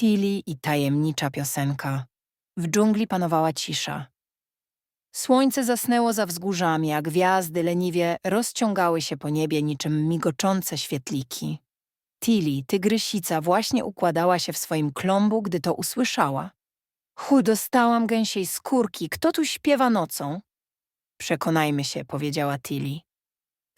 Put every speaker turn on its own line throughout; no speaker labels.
Tilly i tajemnicza piosenka. W dżungli panowała cisza. Słońce zasnęło za wzgórzami, a gwiazdy leniwie rozciągały się po niebie niczym migoczące świetliki. Tilly, tygrysica, właśnie układała się w swoim klombu, gdy to usłyszała. Hu, dostałam gęsiej skórki. Kto tu śpiewa nocą? Przekonajmy się, powiedziała Tilly.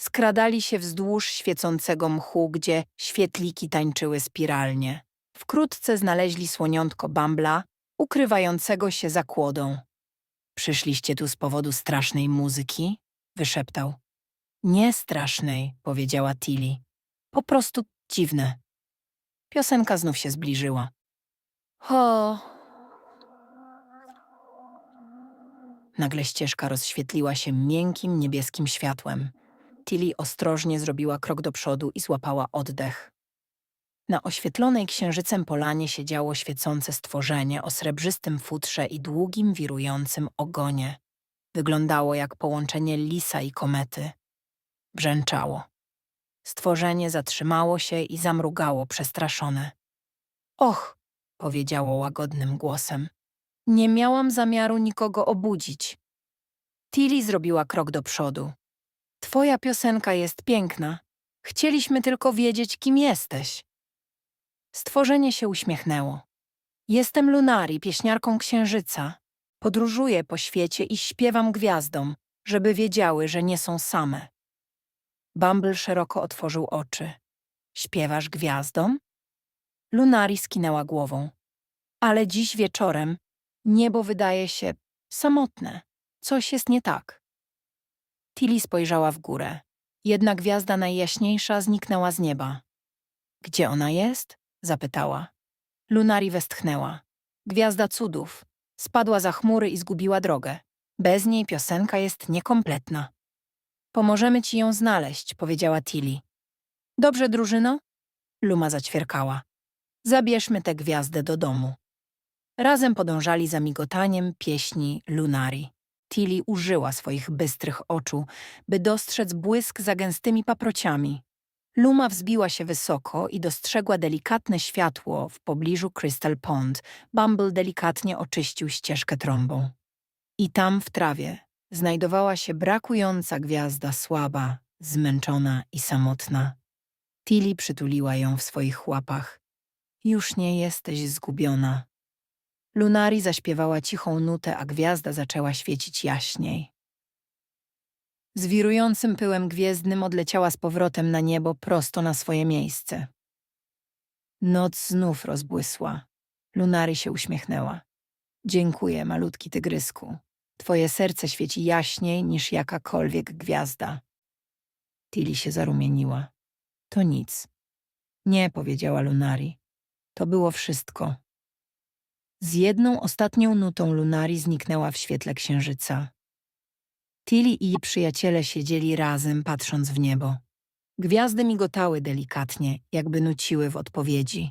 Skradali się wzdłuż świecącego mchu, gdzie świetliki tańczyły spiralnie. Wkrótce znaleźli słoniątko Bambla, ukrywającego się za kłodą. Przyszliście tu z powodu strasznej muzyki? wyszeptał. Nie strasznej, powiedziała Tilly. Po prostu dziwne. Piosenka znów się zbliżyła. Ho! Nagle ścieżka rozświetliła się miękkim niebieskim światłem. Tilly ostrożnie zrobiła krok do przodu i złapała oddech. Na oświetlonej księżycem polanie siedziało świecące stworzenie o srebrzystym futrze i długim, wirującym ogonie. Wyglądało jak połączenie lisa i komety. Brzęczało. Stworzenie zatrzymało się i zamrugało przestraszone. Och, powiedziało łagodnym głosem. Nie miałam zamiaru nikogo obudzić. Tilly zrobiła krok do przodu. Twoja piosenka jest piękna. Chcieliśmy tylko wiedzieć, kim jesteś. Stworzenie się uśmiechnęło. Jestem Lunari, pieśniarką księżyca. Podróżuję po świecie i śpiewam gwiazdom, żeby wiedziały, że nie są same. Bumble szeroko otworzył oczy. Śpiewasz gwiazdom? Lunari skinęła głową. Ale dziś wieczorem niebo wydaje się samotne. Coś jest nie tak. Tilly spojrzała w górę. Jedna gwiazda najjaśniejsza zniknęła z nieba. Gdzie ona jest? Zapytała. Lunari westchnęła. Gwiazda cudów. Spadła za chmury i zgubiła drogę. Bez niej piosenka jest niekompletna. Pomożemy ci ją znaleźć, powiedziała Tilly. Dobrze, drużyno? Luma zaćwierkała. Zabierzmy tę gwiazdę do domu. Razem podążali za migotaniem pieśni Lunari. Tilly użyła swoich bystrych oczu, by dostrzec błysk za gęstymi paprociami. Luma wzbiła się wysoko i dostrzegła delikatne światło w pobliżu Crystal Pond. Bumble delikatnie oczyścił ścieżkę trąbą. I tam w trawie znajdowała się brakująca gwiazda słaba, zmęczona i samotna. Tilly przytuliła ją w swoich łapach. Już nie jesteś zgubiona. Lunari zaśpiewała cichą nutę, a gwiazda zaczęła świecić jaśniej. Z wirującym pyłem gwiezdnym odleciała z powrotem na niebo prosto na swoje miejsce. Noc znów rozbłysła. Lunari się uśmiechnęła. Dziękuję, malutki tygrysku. Twoje serce świeci jaśniej niż jakakolwiek gwiazda. Tilly się zarumieniła. To nic. Nie, powiedziała Lunari. To było wszystko. Z jedną ostatnią nutą Lunari zniknęła w świetle księżyca. Tilly i jej przyjaciele siedzieli razem, patrząc w niebo. Gwiazdy migotały delikatnie, jakby nuciły w odpowiedzi.